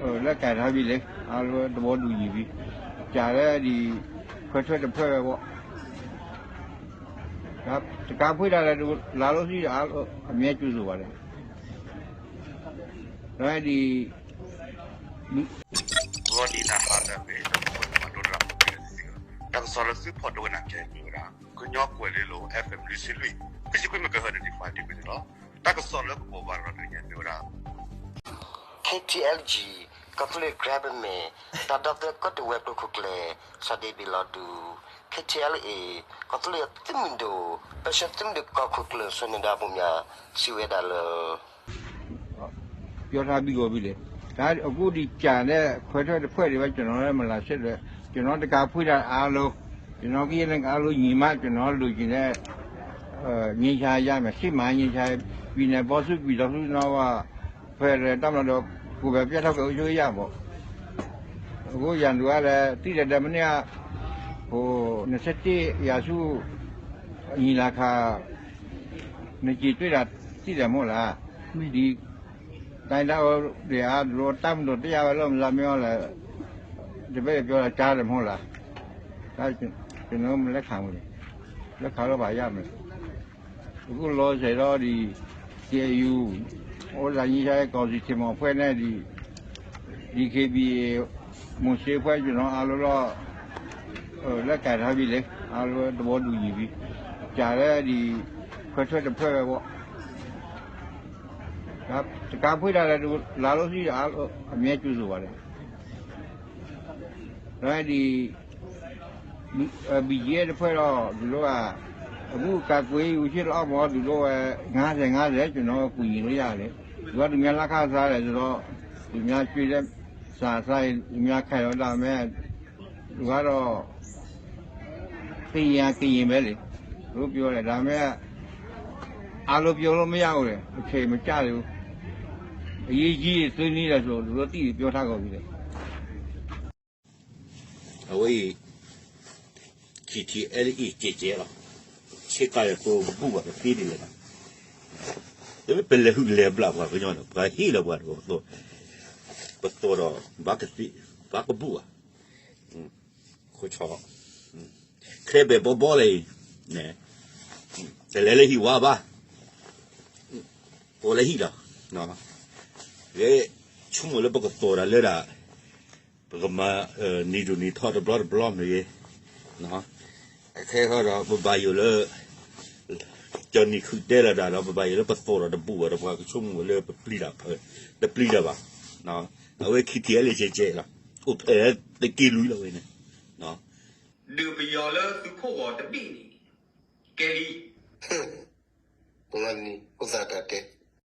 ဟိုလက်ကင်ထားပြီလေအားလုံးသဘောတူညီပြီကြာတဲ့ဒီခွဲထွက်တစ်ဖွဲ့ပဲပေါ့ဒါတကားဖွေးတာလည်းလာလို့ရှိအားလုံးအမြဲကျူးဆိုပါတယ်ဒါဒီ Rodina Harabe, Madura Mokesi. Tak solo su podo na ke nyura. Kunyo kwelelo FM Lusilui. Kisi kwe meka hada di fadi bi no. Tak solo ko ba ro nya nyura. KTLG Catholic Grab me Tadapta Kot Web to Kukle Sade Biladu KTLA Catholic Timindo Passion Tim de Kukle Sonida Bumya Siweda Le ပြောထားပြီးတော့ပြီလေဒါအခုဒီကြံတဲ့ခွဲထွက်တစ်ဖွဲ့တွေပဲကျွန်တော်လည်းမလာဖြစ်တယ်ကျွန်တော်တကားဖွေးတာအားလုံးကျွန်တော်ကြီးလည်းအားလုံးညီမကျွန်တော်လူကျင်တဲ့အဲညီချာရမယ်စိမညီချာပြည်နယ်ဘောစုပြည်တော်စုတော့ကဖယ်တယ်တမတော့ ကိုပဲပြတ်တော့ကိုရွှေရပေါ့အခုရန်သူကလည်းတိတဲ့တမနေ့ကဟို27ရာစုညီလာခါနေကြည့်တွေ့တာသိတယ်မဟုတ်လားဒီတိုင်းတော့ဒီအားလိုတမ်းတော့တရားပဲလို့မလာမျောလဲဒီဘက်ပြောတာကြားတယ်မဟုတ်လားဒါကျွန်တော်မလက်ခံဘူးလက်ခံတော့ဗာရမယ်အခုလောဆယ်တော့ဒီ CU ဟိုလာကြီးရဲ့ကော်စီချင်မဖွဲ့နေဒီ DKB မရှိဖွဲ့ကျွန်တော်အားလုံးတော့ဟိုလက်ကင်ထားပြီလေအားလုံးသဘောတူညီပြီကြားတဲ့ဒီခွဲထွက်တစ်ဖွဲ့ပဲပေါ့ဒါတကားဖွေးတာလည်းလာလို့ရှိအားလုံးအမြဲကျူးဆိုပါတယ်ဒါဒီဘီဂျီရဲ့ဖွဲ့တော့ဒီလိုက အခုကကွေးဦးရှိတော့ဘောဒီလိုပဲ90 90ကျွန်တော်ကူညီလို့ရတယ်ဒီကဒီများလက်ခစားတယ်ဆိုတော့ဒီများကျွေးတဲ့စာဆိုင်ဒီများခိုင်တော့ဒါမဲ့ဒီကတော့သိရကရင်ပဲလေတို့ပြောတယ်ဒါမဲ့အားလို့ပြောလို့မရဘူးလေအချိန်မကြဘူးအရေးကြီးဆွေးနွေးတယ်ဆိုလူတို့တိပြောထားကုန်ပြီလေအဝေး KTLE ကြည်ကြဲ တော့ချစ်ကရကိုဘူပါပြေးတယ်လေဒါပေမဲ့လေဟုလေဘလာဘာပြောတော့ဘာဟီလာဘာတော့တော့ပတ်တော်တော့ဘာကတိဘာကဘူอ่ะခိုချောခရဘေဘောဘောလေနဲတယ်လေလေဟီဝါဘာပေါ်လေဟီလာနော်လေချုံမလေဘကတော်ရလေရာပကမနီဒူနီထော်ဘလော့ဘလော့မြေနော်အဲခဲတော့ဘဘယူလေ ဂျန်နီခုတဲလာတာတော့ဘဘယူလေပတ်တော်တော့ဘူတော့ဘာကချုံမလေပပလီတာဖဲတပလီတာပါနော်အဝဲခီတီလေချေချေလားဟုတ်အဲတကီလူလာဝဲနေနော်လူပျော်လဲသူဖို့ပေါ်တပိနေကဲလီ Ngani Uzadate